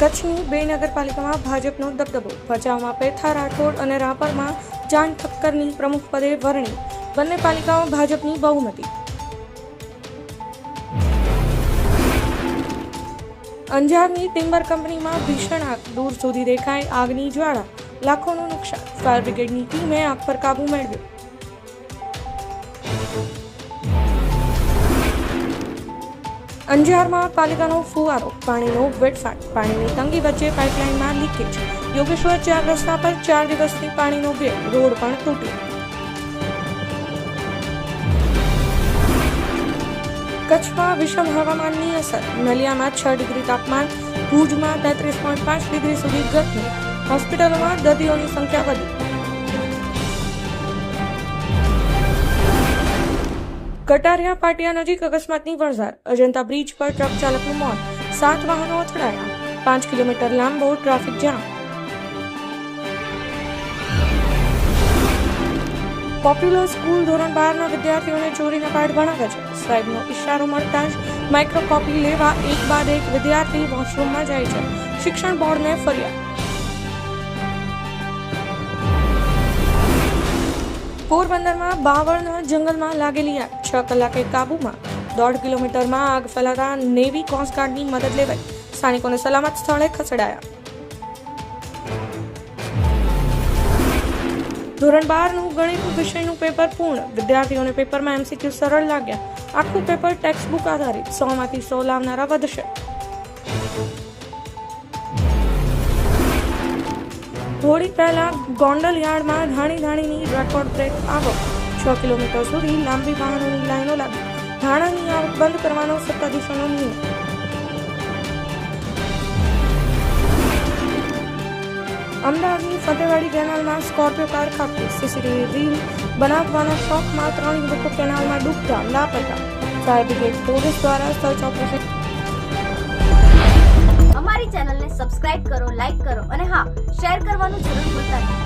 કચ્છની બે નગરપાલિકામાં ભાજપનો દબદબો. ભચાઉમાં પેથા, રાઠોડ અને રાપરમાં જાન ઠક્કરની પ્રમુખ પદે વરણી. બંને પાલિકામાં ભાજપની બહુમતી. અંજારની ટિમ્બર કંપનીમાં ભીષણ આગ. દૂર સુધી દેખાય આગની જ્વાળા. લાખોનું નુકસાન. ફાયર બ્રિગેડની ટીમે આગ પર કાબુ મેળવ્યો. અંજારમાં પાલિકાનો ફુવારો, પાણીનો વેડફાટ, પાણીની તંગી વચ્ચે પાઇપલાઇનમાં લીકેજ. યોગેશ્વર ચાર રસ્તા પર ચાર દિવસથી પાણીનો ગેટ રોડ પણ તૂટ્યો કચ્છમાં વિષમ હવામાનની અસર. નલિયામાં છ ડિગ્રી તાપમાન, ભુજમાં તેત્રીસ પોઈન્ટ પાંચ ડિગ્રી સુધી ગતિ હોસ્પિટલોમાં દર્દીઓની સંખ્યા વધી. કટારિયા પાટિયા નજીક અકસ્માતની વણઝાર. અજંતા બ્રિજ પર ટ્રક ચાલકનું મોત. સાત વાહનો અથડાયા. પાંચ કિલોમીટર લાંબો ટ્રાફિક જામ. પોપ્યુલર સ્કૂલ ધોરણ બારના વિદ્યાર્થીઓને ચોરીના પાઠ ભણાવે છે. સાહેબનો ઇશારો મળતા જ માઇક્રો કોપી લેવા એક બાદ એક વિદ્યાર્થી વોશરૂમમાં જાય છે. શિક્ષણ બોર્ડને ફરિયાદ. પોરબંદરમાં બાવળના જંગલમાં લાગેલી આગ. છ કલાકે કાબુમાં. દોઢ કિલોમીટરમાં આગ ફેલાતા નેવી કોસ્ટગાર્ડની મદદ લેવાઈ. સ્થાનિકોને સલામત સ્થળે ખસેડાયા. ધોરણ બારનું ગણિત વિષયનું પેપર પૂર્ણ. વિદ્યાર્થીઓને પેપરમાં એમસીક્યુ સરળ લાગ્યા. આખું પેપર ટેક્સ્ટબુક આધારિત. સોમાંથી સો લાવનારા વધશે. હોળી પહેલા ગોંડલ યાર્ડમાં ધાણી ધાણીની રેકોર્ડ બ્રેક આવક છ કિલોમીટર સુધી લાંબી વાહનોની લાઈનો લાગી. ધાણાની આવક બંધ કરવાનો સત્તાધીશોનો નિર્ણય. અમદાવાદની ફતેવાડી કેનાલમાં સ્કોર્પિયો કાર ખાબકી. સીસીટીવી રીલ બનાવવાના શોખમાં ત્રણ યુવકો કેનાલમાં ડૂબતા લાપતા. ફાયર બ્રિગેડ પોલીસ દ્વારા સર્ચ ઓપરેશન. અમારી ચેનલને સબસ્ક્રાઇબ કરો લાઈક કરો અને હા શેર કરવાનું જરૂર ભૂલતા નહીં.